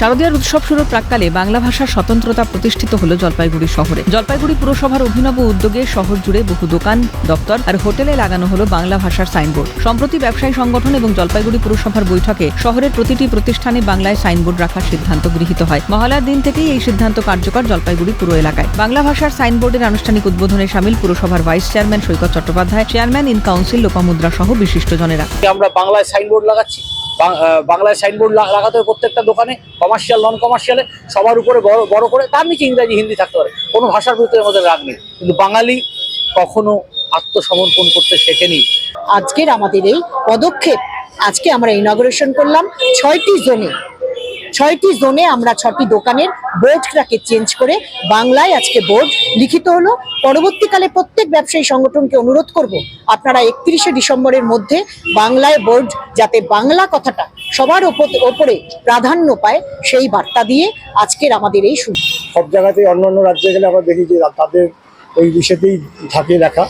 শারদীয়ার উৎসব শুরুর প্রাককালে বাংলা ভাষার স্বতন্ত্রতা প্রতিষ্ঠিত হল জলপাইগুড়ি শহরে। জলপাইগুড়ি পুরসভার অভিনব উদ্যোগে শহর জুড়ে বহু দোকান, দপ্তর আর হোটেলে লাগানো হলো বাংলা ভাষার সাইনবোর্ড। সম্প্রতি ব্যবসায়ী সংগঠন এবং জলপাইগুড়ি পুরসভার বৈঠকে শহরের প্রতিটি প্রতিষ্ঠানে বাংলায় সাইনবোর্ড রাখার সিদ্ধান্ত গৃহীত হয়। মহালয়ার দিন থেকেই এই সিদ্ধান্ত কার্যকর জলপাইগুড়ি পুর এলাকায়। বাংলা ভাষার সাইনবোর্ডের আনুষ্ঠানিক উদ্বোধনে সামিল পুরসভার vice chairman Saikat Chattopadhyay, chairman in council Lopamudra সহ বিশিষ্টজনেরা। আমরা বাংলায় সাইনবোর্ড লাগাচ্ছি। বাংলায় সাইনবোর্ড লাগাতে হবে প্রত্যেকটা দোকানে কমার্শিয়াল নন কমার্শিয়ালে সবার উপরে বড় বড় করে তার নিচে ইংরাজি, হিন্দি থাকতে পারে? কোনো ভাষার প্রতি আমাদের রাগ নেই। কিন্তু বাঙালি কখনো আত্মসমর্পণ করতে শেখেনি। আজকের আমাদের এই পদক্ষেপ, আজকে আমরা ইনগ্রেশন করলাম ছয়টি জোনে। ছয়টি জোনে আমরা ছটি দোকানের বোর্ডটাকে চেঞ্জ করে বাংলায় আজকে বোর্ড লিখিত হলো। পরবর্তীকালে প্রত্যেক ব্যবসায়ী সংগঠনকে অনুরোধ করব, আপনারা একত্রিশে ডিসেম্বরের মধ্যে বাংলায় বোর্ড যাতে বাংলা কথাটা সবার ওপর- প্রাধান্য পায়, সেই বার্তা দিয়ে আজকের আমাদের এই শুরু। সব জায়গাতেই অন্য অন্য রাজ্যে গেলে আমরা দেখি যে তাদের ওই বিষয়তেই থাকে লেখা।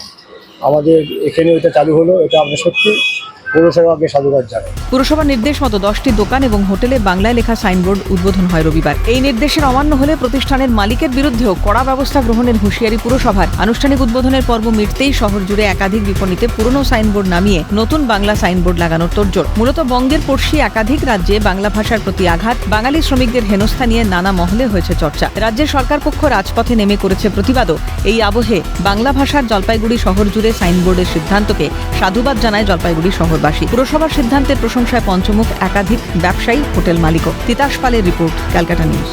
আমাদের এখানে ওইটা চালু হলো, এটা আমরা সত্যি পৌরসভাকে সাধুবাদ জানাই। পুরসভার নির্দেশ মতো দশটি দোকান এবং হোটেলে বাংলায় লেখা সাইনবোর্ড উদ্বোধন হয় রবিবার। এই নির্দেশের অমান্য হলে প্রতিষ্ঠানের মালিকের বিরুদ্ধেও কড়া ব্যবস্থা গ্রহণের হুঁশিয়ারি পুরসভার। আনুষ্ঠানিক উদ্বোধনের পর্ব মিটতেই শহর জুড়ে একাধিক বিপণীতে পুরনো সাইনবোর্ড নামিয়ে নতুন বাংলা সাইনবোর্ড লাগানোর তোড়জোড়। মূলত বঙ্গের পড়শি একাধিক রাজ্যে বাংলা ভাষার প্রতি আঘাত, বাঙালি শ্রমিকদের হেনস্থা নিয়ে নানা মহলে হয়েছে চর্চা। রাজ্যের সরকার পক্ষ রাজপথে নেমে করেছে প্রতিবাদও। এই আবহে বাংলা ভাষার জলপাইগুড়ি শহর জুড়ে সাইনবোর্ডের সিদ্ধান্তকে সাধুবাদ জানায় জলপাইগুড়ি শহরবাসী পুরসভার সিদ্ধান্তের প্রশংসায় পঞ্চমুখ একাধিক ব্যবসায়ী হোটেল মালিকও। তিতাস পালের রিপোর্ট ক্যালকাটা নিউজ।